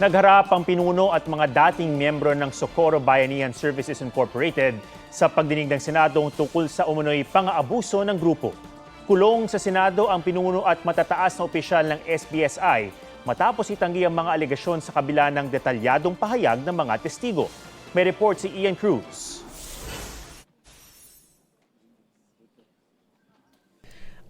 Nagharap ang pinuno at mga dating miyembro ng Socorro Bayanihan Services Incorporated sa pagdinig ng Senado tungkol sa umunoy pang-aabuso ng grupo. Kulong sa Senado ang pinuno at matataas na opisyal ng SBSI matapos itanggi ang mga alegasyon sa kabila ng detalyadong pahayag ng mga testigo. May report si Ian Cruz.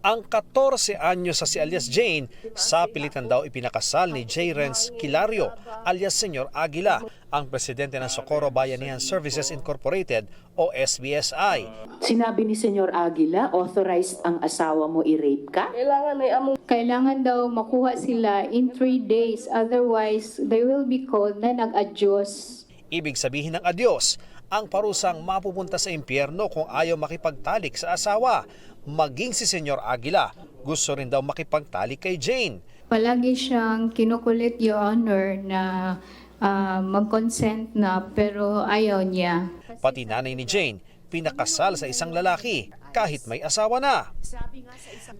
Ang 14 anyo sa si alias Jane, sa pilitan daw ipinakasal ni J. Renz Kilario alias Senyor Aguila, ang presidente ng Socorro Bayanihan Services Incorporated o SBSI. Sinabi ni Senyor Aguila, authorized ang asawa mo i-rape ka? Kailangan ay among Kailangan daw makuha sila in three days. Otherwise, they will be called na nag-adyos. Ibig sabihin ng adyos, ang parusang mapupunta sa impyerno kung ayaw makipagtalik sa asawa. Maging si Senyor Aguila, gusto rin daw makipagtalik kay Jane. Palagi siyang kinukulit, Your Honor, na ah, mag-consent na pero ayaw niya. Pati nanay ni Jane, pinakasal sa isang lalaki kahit may asawa na.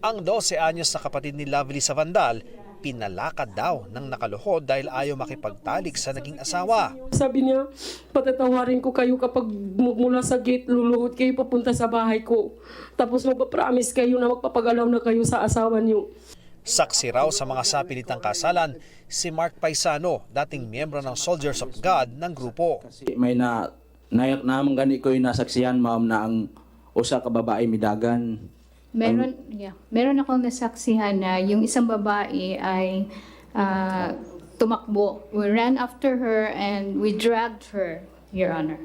Ang 12 anyos na kapatid ni Lovely sa Vandal, pinalakad daw ng nakaluhod dahil ayaw makipagtalik sa naging asawa. sabi niya, patatawarin ko kayo kapag mu- mula sa gate luluhod kayo papunta sa bahay ko. Tapos magpapromise kayo na magpapagalaw na kayo sa asawa niyo. Saksi raw sa mga sapilitang kasalan si Mark Paisano, dating miyembro ng Soldiers of God ng grupo. Kasi may na nayak namang gani ko yung nasaksihan ma'am na ang usa ka babae midagan. Meron, yeah, meron akong nasaksihan na yung isang babae ay ah, tumakbo. We ran after her and we dragged her, Your Honor.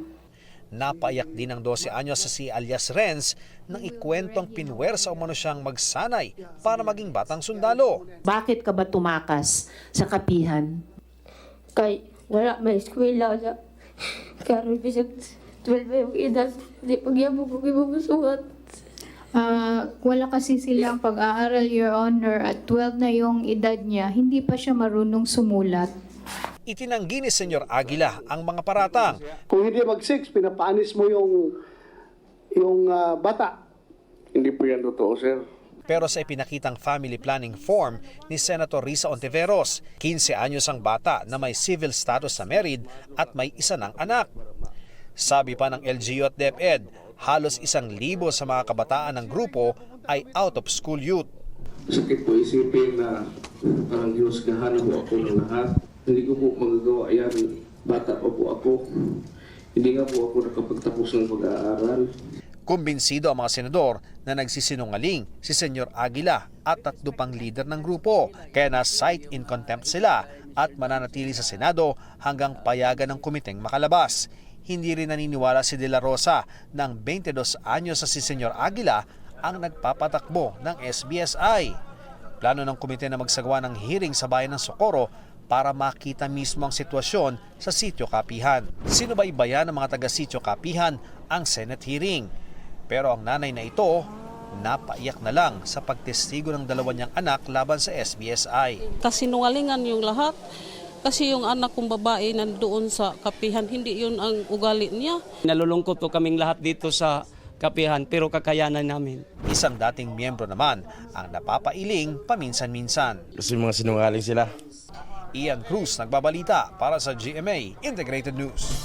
Napaiyak din ng 12 anyos sa si alias Renz nang ikwentong pinwersa umano siyang magsanay para maging batang sundalo. Bakit ka ba tumakas sa kapihan? kay wala may eskwela na karon bisag 12 ba yung edad di pagyabog ko ibubusuhan Ah, wala kasi silang pag-aaral, Your Honor, at 12 na yung edad niya, hindi pa siya marunong sumulat. Itinanggi ni Senyor Aguila ang mga paratang. Kung hindi mag-6, pinapanis mo yung yung ah, bata. Hindi po yan totoo, sir. Pero sa ipinakitang family planning form ni Senator Risa Ontiveros, 15 anyos ang bata na may civil status na married at may isa ng anak. Sabi pa ng LGU at DepEd, halos isang libo sa mga kabataan ng grupo ay out of school youth. Sakit po isipin na parang Diyos gahan po ako ng lahat. Hindi ko po magagawa yan. Bata pa po ako. Hindi nga po ako nakapagtapos ng pag-aaral. Kumbinsido ang mga senador na nagsisinungaling si Senyor Aguila at tatlo pang leader ng grupo. Kaya na cite in contempt sila at mananatili sa Senado hanggang payagan ng komiteng makalabas. Hindi rin naniniwala si De La Rosa ng 22 anyos sa si Senyor Aguila ang nagpapatakbo ng SBSI. Plano ng komite na magsagawa ng hearing sa bayan ng Socorro para makita mismo ang sitwasyon sa sitio kapihan. Sinubaybayan ng mga taga-sitio kapihan ang Senate hearing. Pero ang nanay na ito, napaiyak na lang sa pagtestigo ng dalawa niyang anak laban sa SBSI. kasinungalingan yung lahat. Kasi yung anak kong babae nandoon sa kapihan, hindi yun ang ugali niya. Nalulungkot po kaming lahat dito sa kapihan pero kakayanan namin. Isang dating miyembro naman ang napapailing paminsan-minsan. Kasi mga sinungaling sila. Ian Cruz nagbabalita para sa GMA Integrated News.